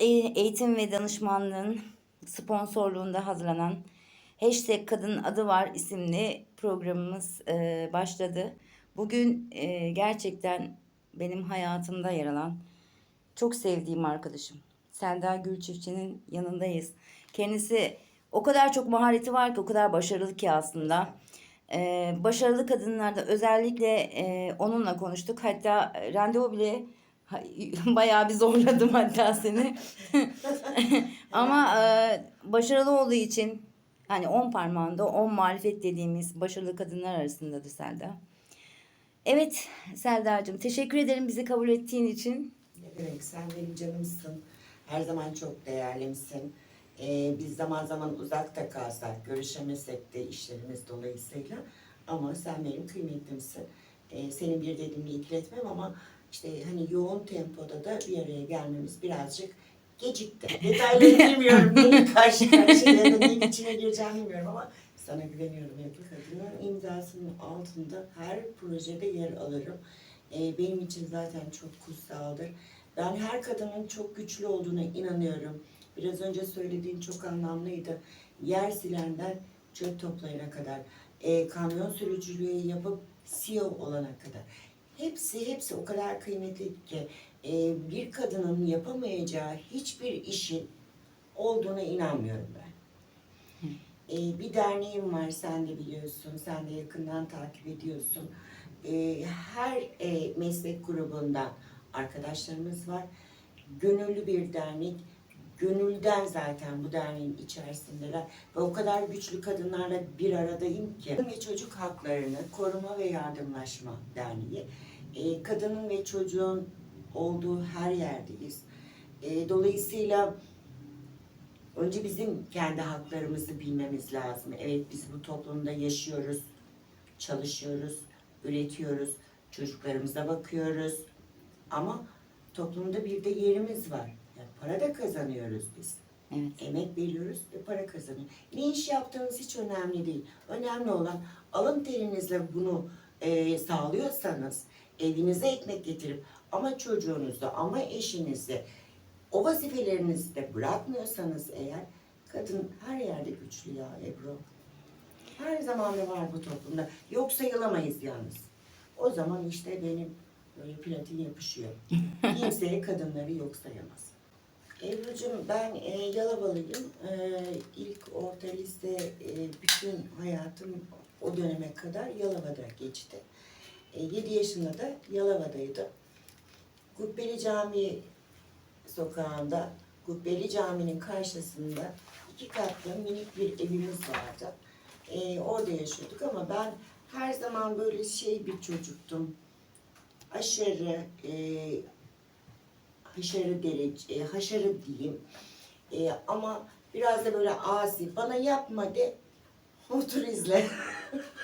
Eğitim ve Danışmanlığı'nın sponsorluğunda hazırlanan Hashtag Kadın Adı Var isimli programımız e, başladı. Bugün e, gerçekten benim hayatımda yer alan çok sevdiğim arkadaşım Selda Gülçiftçi'nin yanındayız. Kendisi o kadar çok mahareti var ki, o kadar başarılı ki aslında. Ee, başarılı kadınlarda özellikle e, onunla konuştuk. Hatta randevu bile bayağı bir zorladım hatta seni. Ama e, başarılı olduğu için hani on parmağında on marifet dediğimiz başarılı kadınlar arasındadır Selda. Evet Selda'cığım teşekkür ederim bizi kabul ettiğin için. Ne demek sen benim canımsın. Her zaman çok değerlimsin. Ee, biz zaman zaman uzakta kalsak, görüşemesek de işlerimiz dolayısıyla. Ama sen benim kıymetimsin. Ee, senin bir dediğini ikiletmem ama işte hani yoğun tempoda da bir araya gelmemiz birazcık gecikti. Detayları bilmiyorum. Neyin karşı karşıya ya da neyin içine gireceğimi bilmiyorum ama sana güveniyorum Ebru. Kadının imzasının altında her projede yer alırım. Ee, benim için zaten çok kutsaldır. Ben her kadının çok güçlü olduğuna inanıyorum. Biraz önce söylediğin çok anlamlıydı. Yer silenden çöp toplayana kadar, e, kamyon sürücülüğü yapıp CEO olana kadar. Hepsi hepsi o kadar kıymetli ki e, bir kadının yapamayacağı hiçbir işin olduğuna inanmıyorum ben. E, bir derneğim var sen de biliyorsun, sen de yakından takip ediyorsun. E, her e, meslek grubundan arkadaşlarımız var. Gönüllü bir dernek. Gönülden zaten bu derneğin içerisindeler. Ve o kadar güçlü kadınlarla bir aradayım ki. Kadın ve Çocuk Haklarını Koruma ve Yardımlaşma Derneği. E, kadının ve çocuğun olduğu her yerdeyiz. E, dolayısıyla önce bizim kendi haklarımızı bilmemiz lazım. Evet biz bu toplumda yaşıyoruz, çalışıyoruz, üretiyoruz, çocuklarımıza bakıyoruz. Ama toplumda bir de yerimiz var. Yani para da kazanıyoruz biz. Evet. Emek veriyoruz ve para kazanıyoruz. Ne iş yaptığınız hiç önemli değil. Önemli olan alın terinizle bunu e, sağlıyorsanız evinize ekmek getirip ama çocuğunuzu ama eşinizi o vazifelerinizi de bırakmıyorsanız eğer kadın her yerde güçlü ya Ebru. Her zaman da var bu toplumda. Yok sayılamayız yalnız. O zaman işte benim böyle platin yapışıyor. Kimseye kadınları yok sayamaz. Ebru'cum ben e, Yalavalıyım. E, ilk orta lise e, bütün hayatım o döneme kadar Yalova'da geçti. E, 7 yaşında da Yalova'daydım. Kubbeli Camii sokağında, Kubbeli Camii'nin karşısında iki katlı minik bir evimiz vardı. E, orada yaşıyorduk ama ben her zaman böyle şey bir çocuktum. Aşırı, e, haşarı derece, e, haşarı diyeyim. E, ama biraz da böyle asi. Bana yapma de, otur izle.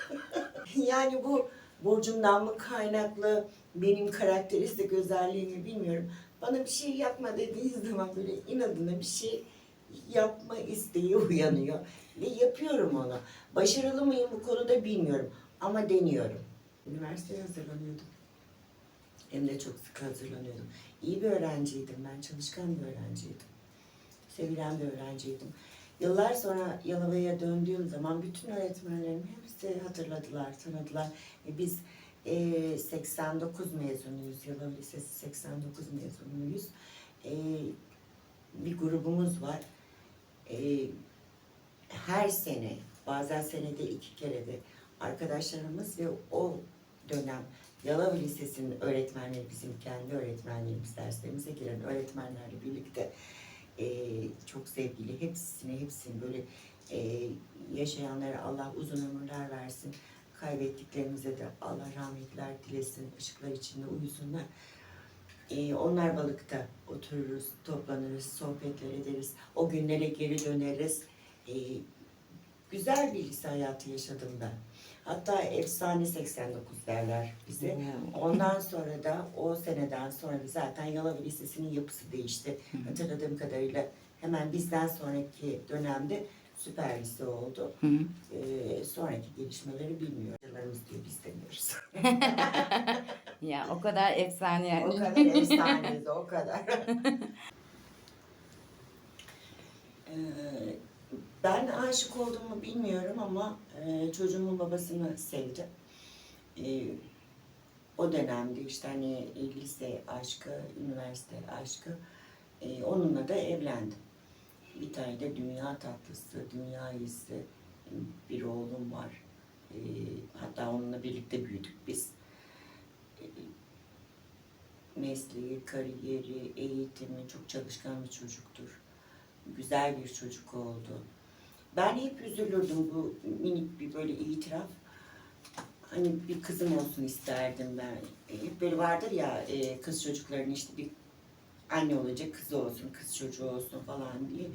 yani bu burcumdan mı kaynaklı, benim karakteristik özelliğimi bilmiyorum. Bana bir şey yapma dediği zaman böyle inadına bir şey yapma isteği uyanıyor. Ve yapıyorum onu. Başarılı mıyım bu konuda bilmiyorum. Ama deniyorum. Üniversiteye hazırlanıyordum. Hem de çok sık hazırlanıyordum. İyi bir öğrenciydim ben, çalışkan bir öğrenciydim. Sevilen bir öğrenciydim. Yıllar sonra Yalova'ya döndüğüm zaman bütün öğretmenlerim hepsi hatırladılar, tanıdılar. E biz e, 89 mezunuyuz, Yalova Lisesi 89 mezunuyuz. E, bir grubumuz var. E, her sene, bazen senede iki kere de arkadaşlarımız ve o dönem Yalova Lisesi'nin öğretmenleri, bizim kendi öğretmenlerimiz, derslerimize giren öğretmenlerle birlikte e, çok sevgili, hepsine hepsini böyle e, yaşayanlara Allah uzun ömürler versin. Kaybettiklerimize de Allah rahmetler dilesin, ışıklar içinde uyusunlar. E, onlar balıkta otururuz, toplanırız, sohbetler ederiz. O günlere geri döneriz. E, güzel bir lise hayatı yaşadım ben. Hatta efsane 89 derler bize. Ondan sonra da o seneden sonra zaten Yalova Lisesi'nin yapısı değişti. Hatırladığım kadarıyla hemen bizden sonraki dönemde süper lise oldu. Hı hı. Ee, sonraki gelişmeleri bilmiyoruz. Yıllarımız diyor biz demiyoruz. Ya o kadar efsane yani. O kadar efsaneyiz o kadar. Ee, ben aşık olduğumu bilmiyorum ama e, çocuğumun babasını sevdim. Ee, o dönemde işte hani lise aşkı, üniversite aşkı e, onunla da evlendim. Bir tane de dünya tatlısı, dünya iyisi bir oğlum var. Ee, hatta onunla birlikte büyüdük biz. Ee, mesleği, kariyeri, eğitimi çok çalışkan bir çocuktur. Güzel bir çocuk oldu. Ben hep üzülürdüm bu minik bir böyle itiraf. Hani bir kızım olsun isterdim ben. Hep böyle vardır ya e, kız çocukların işte bir anne olacak kız olsun, kız çocuğu olsun falan diye.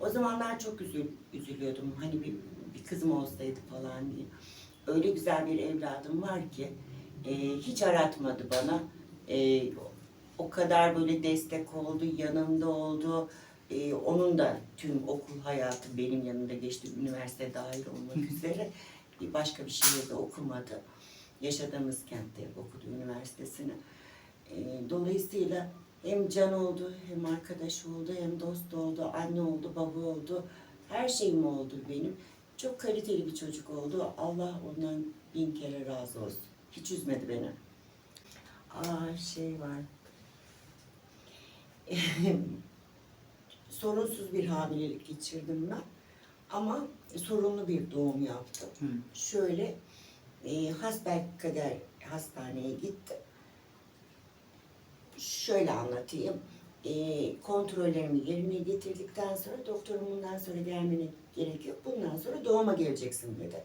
O zamanlar çok üzül, üzülüyordum. Hani bir, bir kızım olsaydı falan diye. Öyle güzel bir evladım var ki e, hiç aratmadı bana. E, o kadar böyle destek oldu, yanımda oldu. E, onun da tüm okul hayatı benim yanımda geçti. Üniversite dahil olmak üzere. Başka bir şehirde okumadı. Yaşadığımız kentte okudu üniversitesini. E, dolayısıyla hem can oldu, hem arkadaş oldu, hem dost oldu, anne oldu, baba oldu. Her şeyim oldu benim. Çok kaliteli bir çocuk oldu. Allah ondan bin kere razı olsun. Hiç üzmedi beni. Aa şey var. Sorunsuz bir hamilelik geçirdim ben. Ama sorunlu bir doğum yaptım. Hı. Şöyle e, hasbelkader hastaneye gittim. Şöyle anlatayım. E, kontrollerimi yerine getirdikten sonra doktorum bundan sonra gelmene gerek yok. Bundan sonra doğuma geleceksin dedi.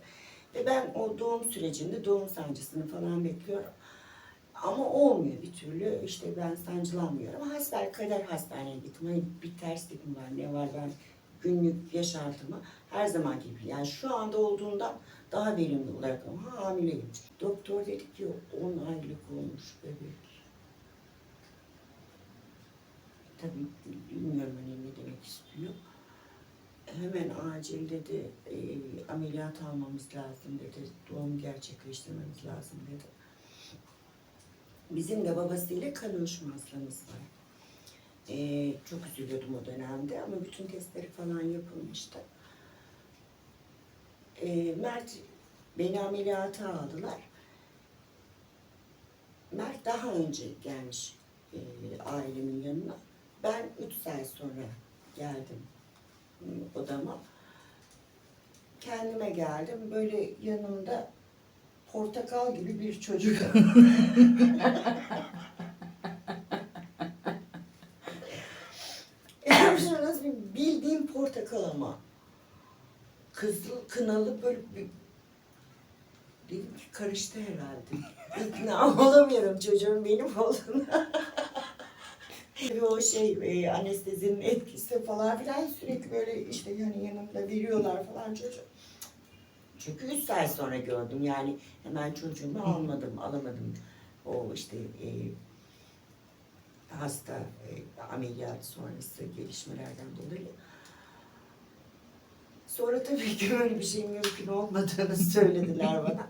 Ve ben o doğum sürecinde doğum sancısını falan bekliyorum. Ama olmuyor bir türlü. İşte ben sancılanmıyorum. Hasbelkader hastaneye gittim. Hani bir tersliğim var, ne var ben günlük yaşantımı her zaman gibi. Yani şu anda olduğundan daha verimli olarak ama hamileyim. Doktor dedi ki 10 aylık olmuş bebek. Tabii bilmiyorum hani ne demek istiyor. Hemen acil dedi, e, ameliyat almamız lazım dedi, doğum gerçekleştirmemiz lazım dedi. Bizim de babasıyla kan uyuşma hastamız var. E, çok üzülüyordum o dönemde ama bütün testleri falan yapılmıştı. E, Mert beni ameliyata aldılar. Mert daha önce gelmiş e, ailemin yanına. Ben üç ay sonra geldim e, odama. Kendime geldim. Böyle yanımda portakal gibi bir çocuk. Nasıl bir bildiğim portakal ama. Kızıl, kınalı böyle bir... Dedim ki karıştı herhalde. İkna olamıyorum çocuğum benim olduğuna. Tabii o şey e, anestezinin etkisi falan filan sürekli böyle işte yani yanımda veriyorlar falan çocuk. Çünkü üç ay sonra gördüm yani hemen çocuğumu almadım, alamadım. O işte e, hasta e, ameliyat sonrası gelişmelerden dolayı. Sonra tabii ki böyle bir şey mümkün olmadığını söylediler bana.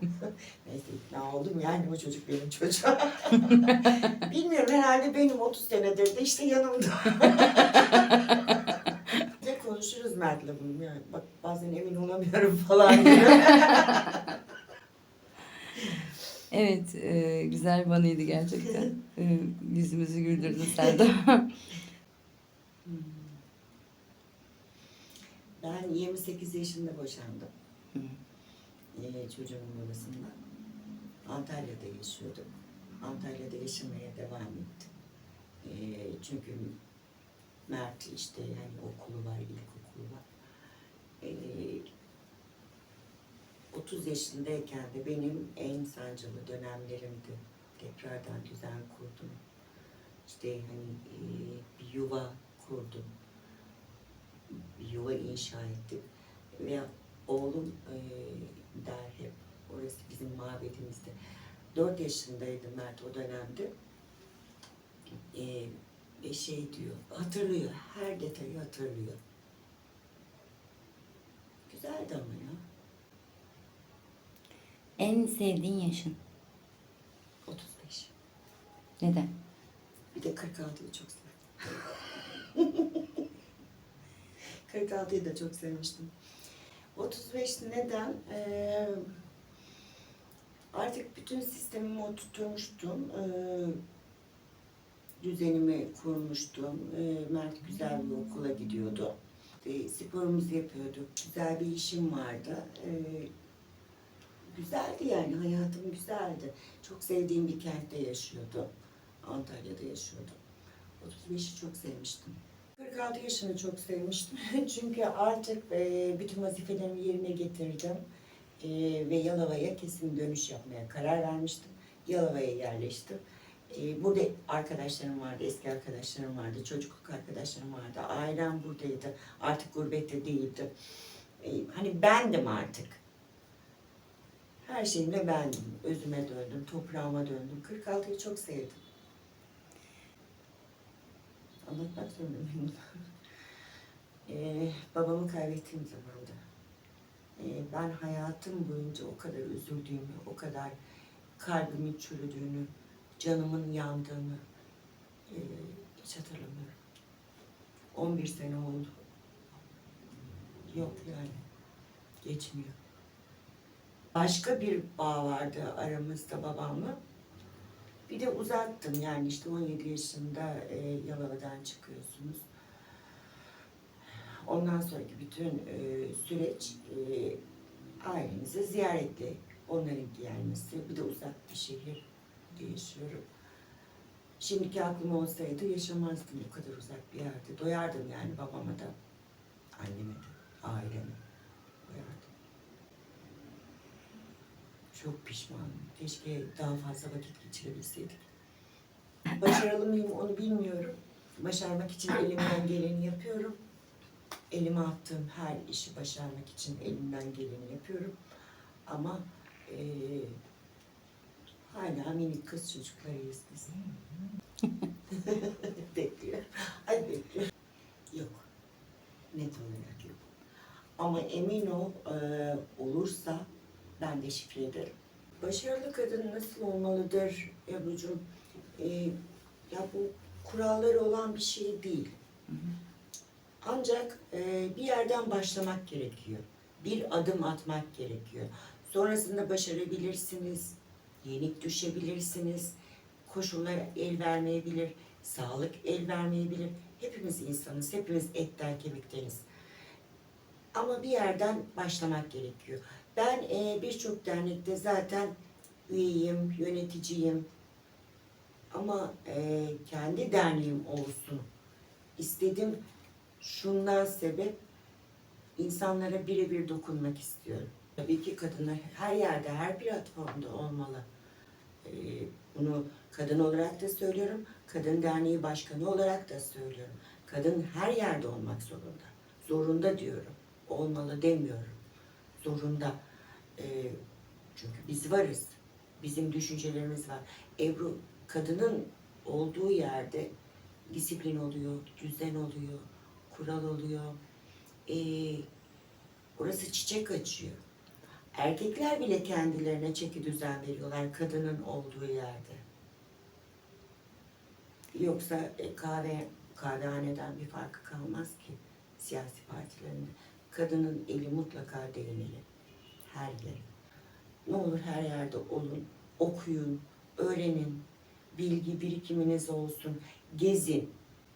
Neyse ikna oldum yani o çocuk benim çocuğum. Bilmiyorum herhalde benim 30 senedir de işte yanımda. konuşuruz Mert'le bunu yani. Bak bazen emin olamıyorum falan gibi. Evet, e, güzel bir anıydı gerçekten. E, yüzümüzü güldürdün Selda. ben 28 yaşında boşandım. Ee, çocuğumun babasından. Antalya'da yaşıyordum. Antalya'da yaşamaya devam ettim. Ee, çünkü Mert işte yani okulu var, ilkokulu var. Ee, 30 yaşındayken de benim en sancılı dönemlerimdi. Tekrardan düzen kurdum. İşte hani e, bir yuva kurdum. Bir yuva inşa ettim. Ve oğlum e, der hep, orası bizim mabedimizde. 4 yaşındaydı Mert o dönemde. E, şey diyor, hatırlıyor, her detayı hatırlıyor. Güzeldi ama ya. en sevdiğin yaşın? 35. Neden? Bir de 46'yı çok sevdim. 46'yı da çok sevmiştim. 35 neden? Ee, artık bütün sistemimi oturtmuştum. Ee, düzenimi kurmuştum. Ee, Mert güzel bir okula gidiyordu. Ee, sporumuzu yapıyorduk. Güzel bir işim vardı. Ee, güzeldi yani hayatım güzeldi. Çok sevdiğim bir kentte yaşıyordu. Antalya'da yaşıyordum. 35'i çok sevmiştim. 46 yaşını çok sevmiştim. Çünkü artık e, bütün vazifelerimi yerine getirdim. E, ve Yalova'ya kesin dönüş yapmaya karar vermiştim. Yalova'ya yerleştim. E, burada arkadaşlarım vardı, eski arkadaşlarım vardı, çocukluk arkadaşlarım vardı. Ailem buradaydı. Artık gurbette değildim. E, hani bendim artık. Her şeyimle bendim. Özüme döndüm, toprağıma döndüm. 46'yı çok sevdim. Anlatmak zorundayım. ee, babamı kaybettiğim zamanda. Ee, ben hayatım boyunca o kadar üzüldüğümü, o kadar kalbimin çürüdüğünü, canımın yandığını ee, hiç hatırlamıyorum. 11 sene oldu. Yok yani. Geçmiyor. Başka bir bağ vardı aramızda babamla. Bir de uzattım yani işte 17 yaşında e, Yalova'dan çıkıyorsunuz. Ondan sonraki bütün e, süreç e, ailemizi ziyaretle onların gelmesi. Bir de uzak bir şehir yaşıyorum. Şimdiki aklım olsaydı yaşamazdım bu kadar uzak bir yerde. Doyardım yani babama da, anneme de, aileme. Doyardım. Çok pişmanım. Keşke daha fazla vakit geçirebilseydik. Başarılı mıyım onu bilmiyorum. Başarmak için elimden geleni yapıyorum. Elime attığım her işi başarmak için elimden geleni yapıyorum. Ama eee hala minik kız çocuklarıyız biz. bekliyor. Ay bekliyor. Yok. Net olarak yok. Ama emin ol eee, olursa ben de şifre ederim. Başarılı kadın nasıl olmalıdır Ebru'cum? Ee, ya bu kuralları olan bir şey değil. Ancak e, bir yerden başlamak gerekiyor. Bir adım atmak gerekiyor. Sonrasında başarabilirsiniz, yenik düşebilirsiniz, koşullar el vermeyebilir, sağlık el vermeyebilir. Hepimiz insanız, hepimiz etten kemikteniz. Ama bir yerden başlamak gerekiyor. Ben e, birçok dernekte zaten üyeyim, yöneticiyim. Ama e, kendi derneğim olsun istedim. Şundan sebep insanlara birebir dokunmak istiyorum. Tabii ki kadınlar her yerde, her platformda olmalı. E, kadın olarak da söylüyorum, kadın derneği başkanı olarak da söylüyorum. Kadın her yerde olmak zorunda. Zorunda diyorum. Olmalı demiyorum zorunda. Ee, çünkü biz varız. Bizim düşüncelerimiz var. Ebru kadının olduğu yerde disiplin oluyor, düzen oluyor, kural oluyor. Ee, orası çiçek açıyor. Erkekler bile kendilerine çeki düzen veriyorlar kadının olduğu yerde. Yoksa e, kahve kahvehaneden bir farkı kalmaz ki siyasi partilerinde kadının eli mutlaka değmeli. Her yere. Ne olur her yerde olun, okuyun, öğrenin, bilgi birikiminiz olsun, gezin.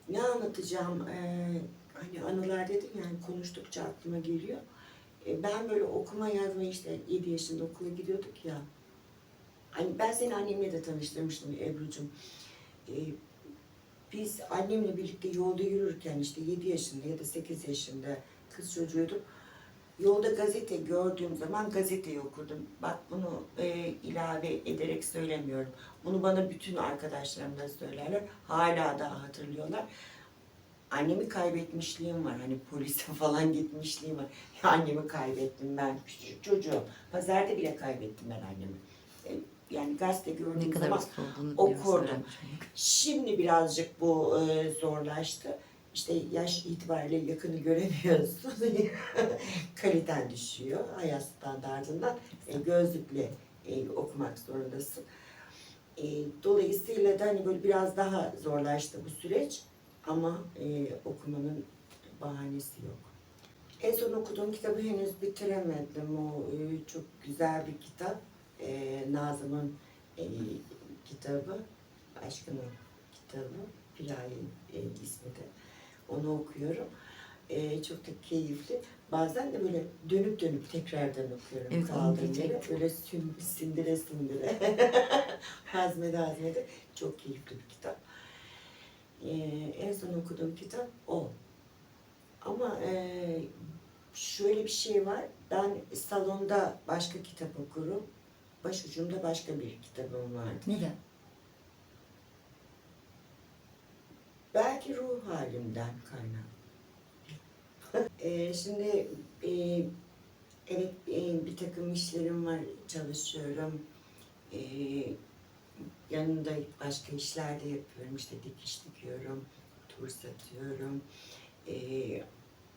Ne anlatacağım? Ee, hani anılar dedim yani konuştukça aklıma geliyor. Ee, ben böyle okuma yazma işte 7 yaşında okula gidiyorduk ya. Hani ben seni annemle de tanıştırmıştım Ebru'cum. Ee, biz annemle birlikte yolda yürürken işte 7 yaşında ya da 8 yaşında kız çocuğuydum. Yolda gazete gördüğüm zaman gazeteyi okurdum. Bak bunu e, ilave ederek söylemiyorum. Bunu bana bütün arkadaşlarım da söylerler. Hala da hatırlıyorlar. Annemi kaybetmişliğim var. Hani polise falan gitmişliğim var. Annemi kaybettim ben. Küçük çocuğum. Pazarda bile kaybettim ben annemi. E, yani gazete gördüğüm zaman okurdum. biliyorsun. Şimdi birazcık bu e, zorlaştı. İşte yaş itibariyle yakını göremiyorsun. Kaliten düşüyor hayat standartından. E, gözlükle e, okumak zorundasın. E, dolayısıyla da hani böyle biraz daha zorlaştı bu süreç ama e, okumanın bahanesi yok. En son okuduğum kitabı henüz bitiremedim. O e, çok güzel bir kitap. E, Nazım'ın e, kitabı, Aşkının kitabı, Piraye'nin e, ismi de. Onu okuyorum. E, çok da keyifli. Bazen de böyle dönüp dönüp tekrardan okuyorum. Evet, kaldığım yere. Böyle sün, sindire sindire. hazmede hazmede. Çok keyifli bir kitap. E, en son okuduğum kitap o. Ama e, şöyle bir şey var. Ben salonda başka kitap okurum. Başucumda başka bir kitabım vardı. Neden? Belki ruh halimden kaynak. E, şimdi e, evet e, bir takım işlerim var, çalışıyorum. E, yanında başka işler de yapıyorum. İşte dikiş dikiyorum, tur satıyorum. E,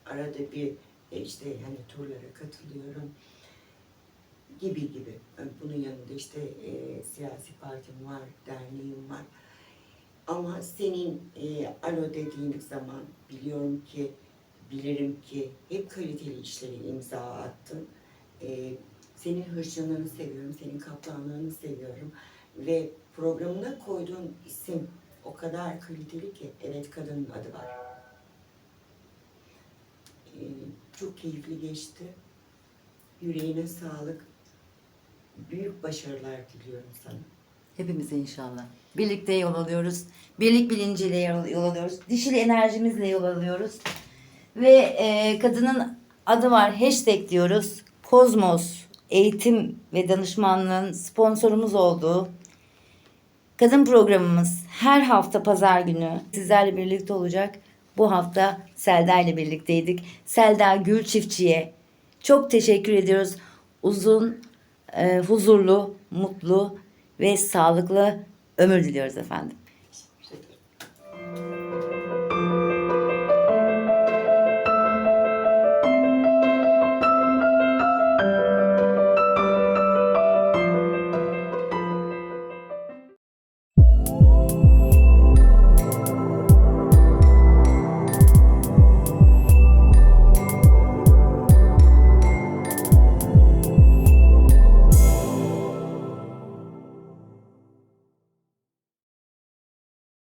arada bir e, işte hani turlara katılıyorum gibi gibi. Bunun yanında işte e, siyasi partim var, derneğim var. Ama senin e, alo dediğin zaman biliyorum ki, bilirim ki hep kaliteli işlere imza attın. E, senin hırçınlığını seviyorum, senin kaplanlığını seviyorum. Ve programına koyduğun isim o kadar kaliteli ki, evet kadının adı var. E, çok keyifli geçti. Yüreğine sağlık. Büyük başarılar diliyorum sana. Hepimize inşallah. Birlikte yol alıyoruz. Birlik bilinciyle yol, alıyoruz. Dişil enerjimizle yol alıyoruz. Ve e, kadının adı var. Hashtag diyoruz. Kozmos eğitim ve danışmanlığın sponsorumuz olduğu kadın programımız her hafta pazar günü sizlerle birlikte olacak. Bu hafta Selda ile birlikteydik. Selda Gül Çiftçi'ye çok teşekkür ediyoruz. Uzun, e, huzurlu, mutlu ve sağlıklı ömür diliyoruz efendim.